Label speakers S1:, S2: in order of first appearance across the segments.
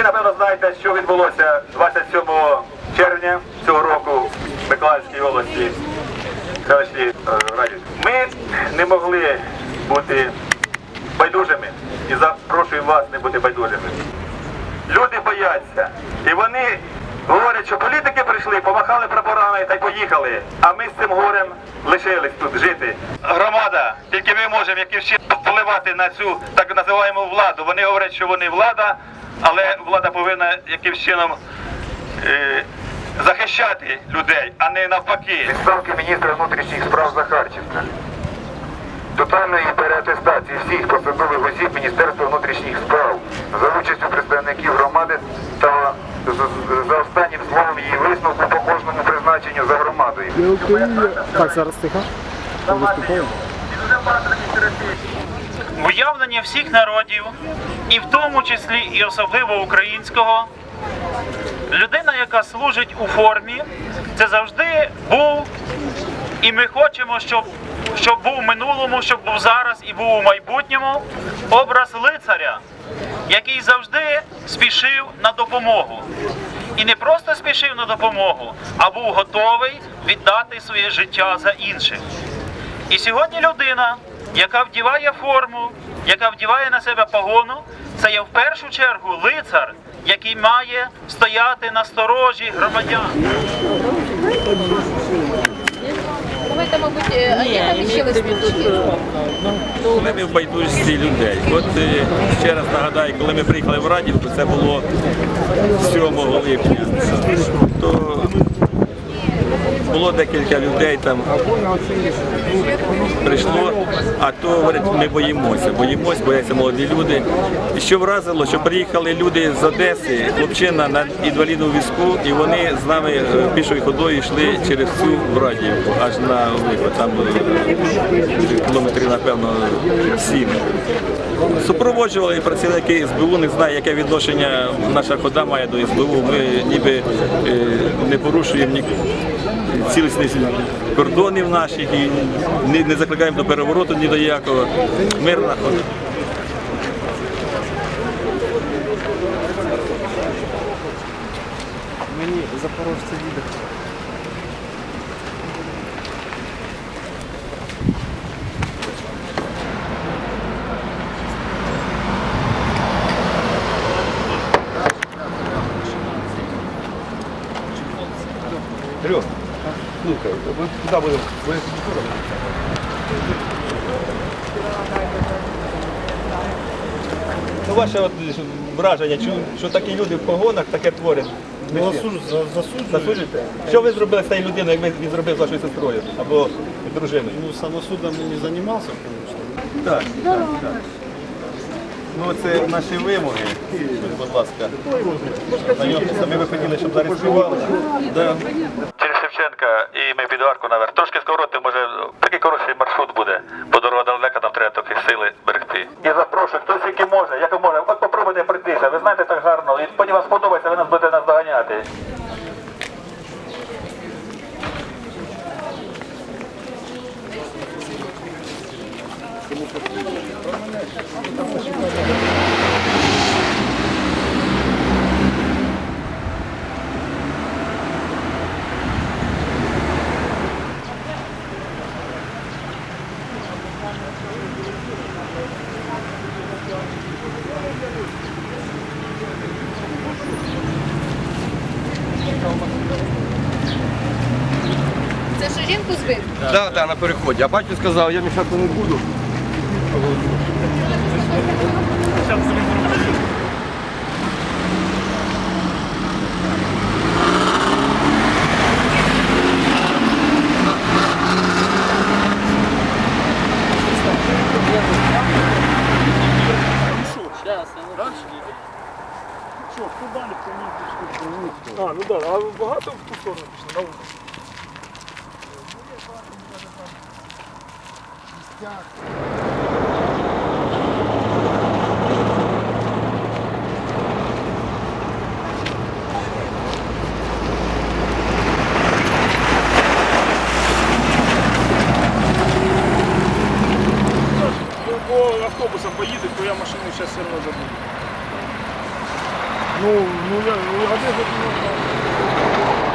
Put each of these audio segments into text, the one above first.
S1: Всі, напевно, знаєте, що відбулося 27 червня цього року в Миколаївській області. е. Ми не могли бути байдужими і запрошую вас не бути байдужими. Люди бояться. І вони говорять, що політики прийшли, помахали прапорами та й поїхали. А ми з цим горем лишились тут жити. Громада, тільки ми можемо якимось чином впливати на цю так називаємо владу. Вони говорять, що вони влада, але влада повинна якимось чином е, захищати людей, а не навпаки.
S2: Відставки міністра внутрішніх справ Захарченка. Тотальної переатестації всіх посадових осіб Міністерства внутрішніх справ за участю представників громади та з- з- за останнім словом її висновку по кожному призначенню за громадою.
S3: Так, зараз тихо.
S4: Уявлення всіх народів, і в тому числі і особливо українського, людина, яка служить у формі, це завжди був, і ми хочемо, щоб, щоб був в минулому, щоб був зараз і був у майбутньому образ лицаря, який завжди спішив на допомогу. І не просто спішив на допомогу, а був готовий віддати своє життя за інших. І сьогодні людина, яка вдіває форму, яка вдіває на себе погону, це є в першу чергу лицар, який має стояти на сторожі громадян.
S5: Давайте, мабуть, е, а є там ще листочки?
S6: Ми не в байдужості людей. От е, ще раз нагадаю, коли ми приїхали в Радівку, це було 7 липня. То було декілька людей там прийшло, а то говорять, ми боїмося, боїмося, бояться молоді люди. І що вразило, що приїхали люди з Одеси, хлопчина на інвалідному візку, і вони з нами е, пішою ходою йшли через всю Врадіївку, аж на там кілометрів, напевно, сім. Супроводжували працівники СБУ, не знаю, яке відношення наша хода має до СБУ. Ми ніби е, не порушуємо ні цілісність кордонів наших і не, не закликаємо до перевороту ні до якого. Мирна.
S3: Мені запорожці їде.
S7: Слухай, ми куди будемо? Ви
S6: Ну, ваше от враження, що, що такі люди в погонах таке творять.
S3: Ну,
S6: Засуджуєте? Що ви зробили з тією людиною, як ви зробили з вашою сестрою або дружиною?
S3: Ну, самосудом не займався, звісно.
S6: Так, так, так. Ну, це наші вимоги. Будь ласка, знайомтеся. Ми би хотіли, щоб зареєстрували. Да. Шевченка і ми під арку наверх. Трошки скороти, може, такий коротший маршрут буде, бо дорога далека, там треба трохи сили берегти. І запрошую, хтось який може, як може. От попробуйте прийтися, ви знаєте так гарно, і потім вам сподобається, ви нас будете нас доганяти.
S5: Що жінку збив?
S7: Так, так, на переході. А батько сказав, я мішати не буду.
S3: А, ну так, а багато в ту сторону пішло, на вулицю. По автобусам поїдуть, то я машину зараз все одно забуду. Ну, ну я, ну, Одеса, ну,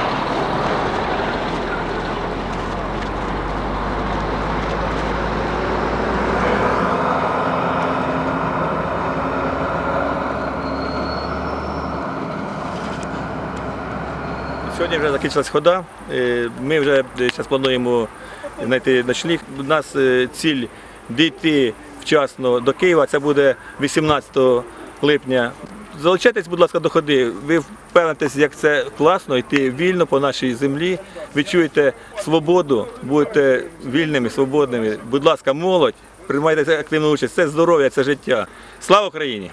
S6: Сьогодні вже закінчилась хода. Е, Ми вже зараз плануємо знайти ночліг. У нас е, ціль дійти вчасно до Києва. Це буде 18 липня. Залучайтесь, будь ласка, до ходи. Ви впевнитесь, як це класно йти вільно по нашій землі. Відчуєте свободу, будете вільними, свободними. Будь ласка, молодь, приймайте активну участь. Це здоров'я, це життя. Слава Україні!